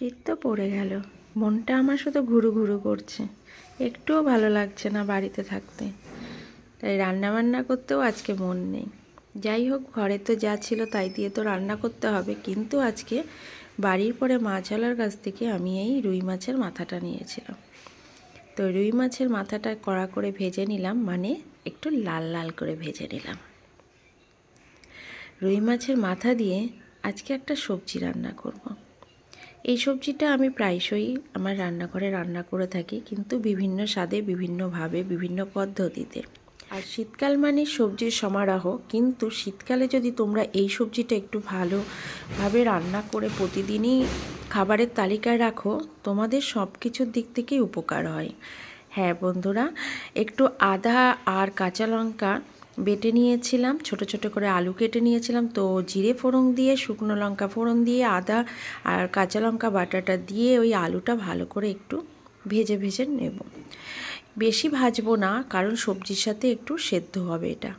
শীত তো পড়ে গেল। মনটা আমার শুধু ঘুরু ঘুরু করছে। একটুও ভালো লাগছে না বাড়িতে থাকতে। তাই রান্না বান্না করতেও আজকে মন নেই। যাই হোক, ঘরে তো যা ছিল তাই দিয়ে তো রান্না করতে হবে। কিন্তু আজকে বাড়ির পরে মাছওয়ালার কাছ থেকে আমি এই রুই মাছের মাথাটা নিয়েছিলাম। তো রুই মাছের মাথাটা কড়া করে ভেজে নিলাম মানে একটু লাল লাল করে ভেজে নিলাম। রুই মাছের মাথা দিয়ে আজকে একটা সবজি রান্না করব। এই সবজিটা আমি প্রায়শই আমার রান্নাঘরে রান্না করে থাকি, কিন্তু বিভিন্ন স্বাদে, বিভিন্নভাবে, বিভিন্ন পদ্ধতিতে। আর শীতকাল মানে সবজির সমারোহ, কিন্তু শীতকালে যদি তোমরা এই সবজিটা একটু ভালোভাবে রান্না করে প্রতিদিনই খাবারের তালিকায় রাখো, তোমাদের সব কিছুর দিক থেকেই উপকার হয়। হ্যাঁ বন্ধুরা, একটু আদা আর কাঁচা লঙ্কা বেটে নিয়েছিলাম, ছোট ছোট করে আলু কেটে নিয়েছিলাম। তো জিরে ফোড়ন দিয়ে, শুকনো লঙ্কা ফোড়ন দিয়ে, আদা আর কাঁচা লঙ্কা বাটাটা দিয়ে ওই আলুটা ভালো করে একটু ভেজে ভেজে নেব। বেশি ভাজবো না, কারণ সবজির সাথে একটু সেদ্ধ হবে এটা।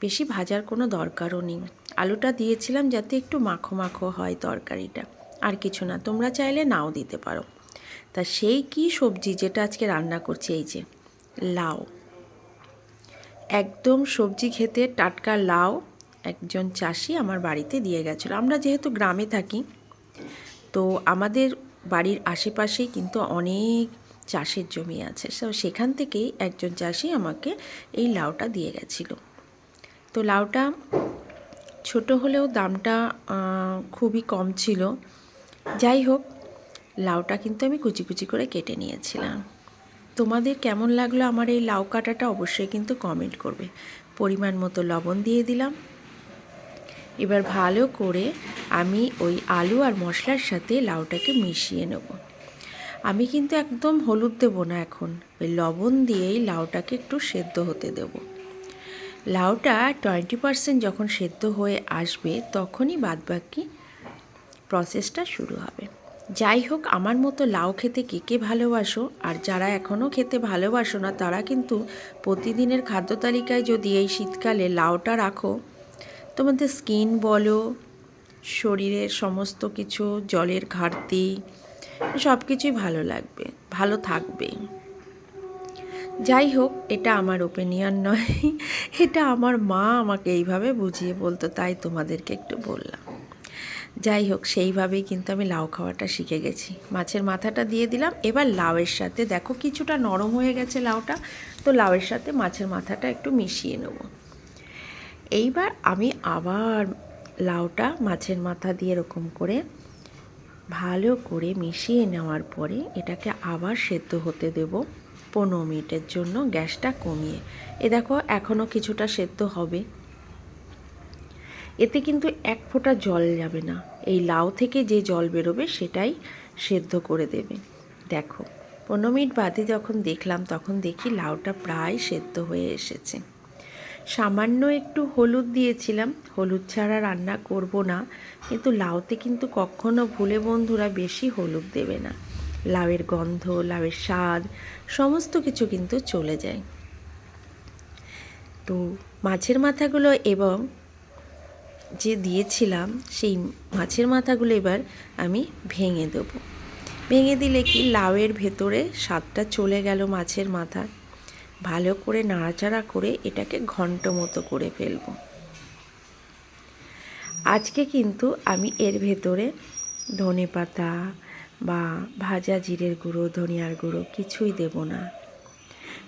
বেশি ভাজার কোনো দরকারও নেই। আলুটা দিয়েছিলাম যাতে একটু মাখো মাখো হয় তরকারিটা। আর কিছু না, তোমরা চাইলে নাও দিতে পারো। তা সেই কি সবজি যেটা আজকে রান্না করছি, এই যে, লাউ। একদম সবজি খেতে টাটকা লাউ একজন চাষি আমার বাড়িতে দিয়ে গেছিল। আমরা যেহেতু গ্রামে থাকি, তো আমাদের বাড়ির আশেপাশেই কিন্তু অনেক চাষের জমি আছে। তো সেখান থেকেই একজন চাষি আমাকে এই লাউটা দিয়ে গেছিল। তো লাউটা ছোট হলেও দামটা খুবই কম ছিল। যাই হোক, লাউটা কিন্তু আমি কুচি কুচি করে কেটে নিয়েছিলাম। তোমাদের কেমন লাগল আমার এই লাউ কাটাটা অবশ্যই কিন্তু কমেন্ট করবে। পরিমাণ মতো লবণ দিয়ে দিলাম। এবার ভালো করে আমি ওই আলু আর মশলার সাথে লাউটাকে মিশিয়ে নেব। আমি কিন্তু একদম হলুদ দেব না এখন। ওই লবণ দিয়েই লাউটাকে একটু সেদ্ধ হতে দেব। লাউটা টোয়েন্টি পারসেন্ট যখন সেদ্ধ হয়ে আসবে, তখনই বাদবাকি প্রসেসটা শুরু হবে। যাই হোক, আমার মতো লাউ খেতে কে কে ভালোবাসো? আর যারা এখনও খেতে ভালোবাসো না, তারা কিন্তু প্রতিদিনের খাদ্য তালিকায় যদি এই শীতকালে লাউটা রাখো, তোমাদের স্কিন বলো, শরীরের সমস্ত কিছু, জলের ঘাটতি সব কিছুই ভালো লাগবে, ভালো থাকবে। যাই হোক, এটা আমার ওপিনিয়ন নয়, এটা আমার মা আমাকে এইভাবে বুঝিয়ে বলতো, তাই তোমাদেরকে একটু বললাম। যাই হোক, সেইভাবেই কিন্তু আমি লাউ খাওয়াটা শিখে গেছি। মাছের মাথাটা দিয়ে দিলাম। এবার লাউয়ের সাথে দেখো কিছুটা নরম হয়ে গেছে লাউটা। তো লাউয়ের সাথে মাছের মাথাটা একটু মিশিয়ে নেব। এইবার আমি আবার লাউটা মাছের মাথা দিয়ে এরকম করে ভালো করে মিশিয়ে নেওয়ার পরে এটাকে আবার সেদ্ধ হতে দেব পনেরো মিনিটের জন্য। গ্যাসটা কমিয়ে। এ দেখো, এখনও কিছুটা সেদ্ধ হবে। এতে কিন্তু এক ফোঁটা জল যাবে না। এই লাউ থেকে যে জল বেরোবে সেটাই সেদ্ধ করে দেবে। দেখো, পনেরো মিনিট বাদে যখন দেখলাম, তখন দেখি লাউটা প্রায় সেদ্ধ হয়ে এসেছে। সামান্য একটু হলুদ দিয়েছিলাম। হলুদ ছাড়া রান্না করব না, কিন্তু লাউতে কিন্তু কখনো ভুলে বন্ধুরা বেশি হলুদ দেবে না। লাউয়ের গন্ধ, লাউয়ের স্বাদ, সমস্ত কিছু কিন্তু চলে যায়। তো মাছের মাথাগুলো এবং যে দিয়েছিলাম, সেই মাছের মাথাগুলো এবার আমি ভেঙে দেবো। ভেঙে দিলে কি লাউয়ের ভেতরে স্বাদটা চলে গেল মাছের মাথা ভালো করে নাড়াচাড়া করে এটাকে ঘন্ট মতো করে ফেলব। আজকে কিন্তু আমি এর ভেতরে ধনে পাতা বা ভাজা জিরের গুঁড়ো, ধনিয়ার গুঁড়ো কিছুই দেব না।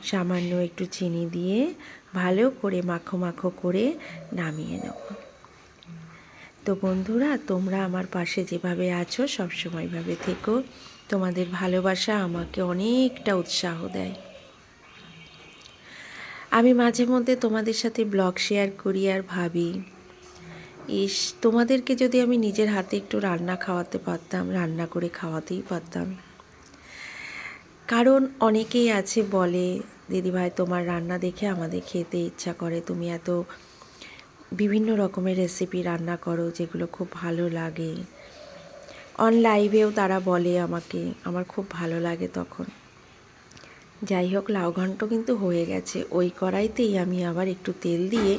সামান্য একটু চিনি দিয়ে ভালো করে মাখো মাখো করে নামিয়ে নেব। তো বন্ধুরা, তোমরা আমার পাশে যেভাবে আছো সবসময়ভাবে থেকো। তোমাদের ভালোবাসা আমাকে অনেকটা উৎসাহ দেয়। আমি মাঝে মধ্যে তোমাদের সাথে ব্লগ শেয়ার করি আর ভাবি, ইস, তোমাদেরকে যদি আমি নিজের হাতে একটু রান্না খাওয়াতে পারতাম, রান্না করে খাওয়াতেই পারতাম। কারণ অনেকেই আছে বলে, দিদিভাই, তোমার রান্না দেখে আমাদের খেতে ইচ্ছা করে, তুমি এত বিভিন্ন রকমের রেসিপি রান্না করো যেগুলো খুব ভালো লাগে। অন লাইভেও তারা বলে আমাকে, আমার খুব ভালো লাগে তখন। যাই হোক, লাউ ঘন্ট কিন্তু হয়ে গেছে। ওই কড়াইতেই আমি আবার একটু তেল দিয়ে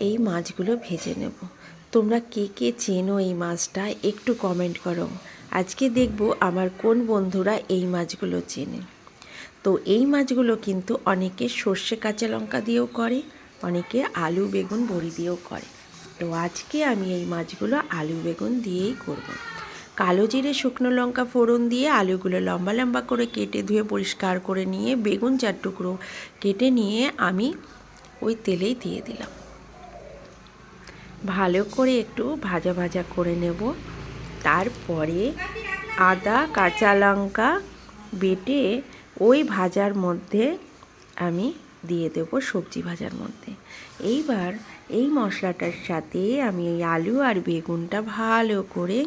এই মাছগুলো ভেজে নেব। তোমরা কে কে চেনো এই মাছটা একটু কমেন্ট করো। আজকে দেখব আমার কোন বন্ধুরা এই মাছগুলো চেনে। তো এই মাছগুলো কিন্তু অনেকে সর্ষে কাঁচা লঙ্কা দিয়েও করে অনেকে আলু, বেগুন, বড়ি দিয়েও করে। তো আজকে আমি এই মাছগুলো আলু, বেগুন দিয়েই করব। কালো জিরে, শুকনো লঙ্কা ফোড়ন দিয়ে আলুগুলো লম্বা লম্বা করে কেটে ধুয়ে পরিষ্কার করে নিয়ে বেগুন চার টুকরো কেটে নিয়ে আমি ওই তেলেই দিয়ে দিলাম। ভালো করে একটু ভাজা ভাজা করে নেব। তারপরে আদা, কাঁচা লঙ্কা বেটে ওই ভাজার মধ্যে আমি দিয়ে দেব সবজি ভাজার মধ্যে। এইবার এই মশলাটার সাথে আমি এই আলু আর বেগুনটা ভালো করে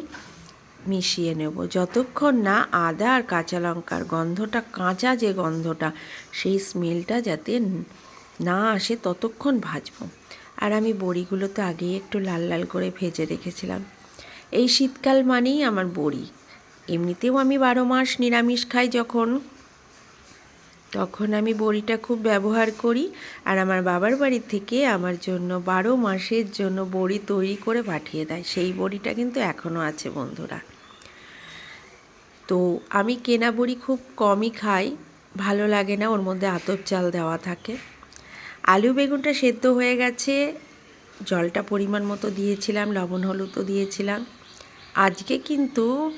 মিশিয়ে নেব। যতক্ষণ না আদা আর কাঁচা লঙ্কার গন্ধটা, কাঁচা যে গন্ধটা, সেই স্মেলটা যাতে না আসে, ততক্ষণ ভাজবো। আর আমি বড়িগুলো তো আগেই একটু লাল লাল করে ভেজে রেখেছিলাম। এই শীতকাল মানেই আমার বড়ি। এমনিতেও আমি বারো মাস নিরামিষ খাই যখন। তখন আমি বড়িটা খুব ব্যবহার করি আর আমার বাবার বাড়ি থেকে আমার জন্য বারো মাসের জন্য বড়ি তৈরি করে পাঠিয়ে দেয়। সেই বড়িটা কিন্তু এখনও আছে বন্ধুরা। তো আমি কেনা বড়ি খুব কমই খাই, ভালো লাগে না, ওর মধ্যে আতপ চাল দেওয়া থাকে। আলু বেগুনটা সেদ্ধ হয়ে গেছে, জলটা পরিমাণ মতো দিয়েছিলাম, লবণ হলুদও দিয়েছিলাম। আজকে কিন্তু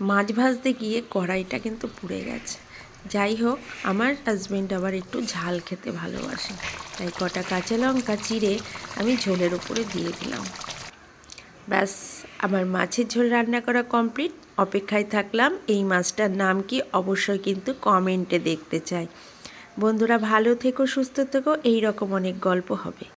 মাছ ভাজতে গিয়ে কড়াইটা কিন্তু পুড়ে গেছে। যাই হোক, আমার হাজব্যান্ড আবার একটু ঝাল খেতে ভালোবাসে। তাই কটা কাঁচা লঙ্কা চিড়ে আমি ঝোলের উপরে দিয়ে দিলাম। ব্যাস, আমার মাছের ঝোল রান্না করা কমপ্লিট অপেক্ষায় থাকলাম, এই মাছটার নাম কি অবশ্যই কিন্তু কমেন্টে দেখতে চাই। বন্ধুরা, ভালো থেকো, সুস্থ থেকো এই রকম অনেক গল্প হবে।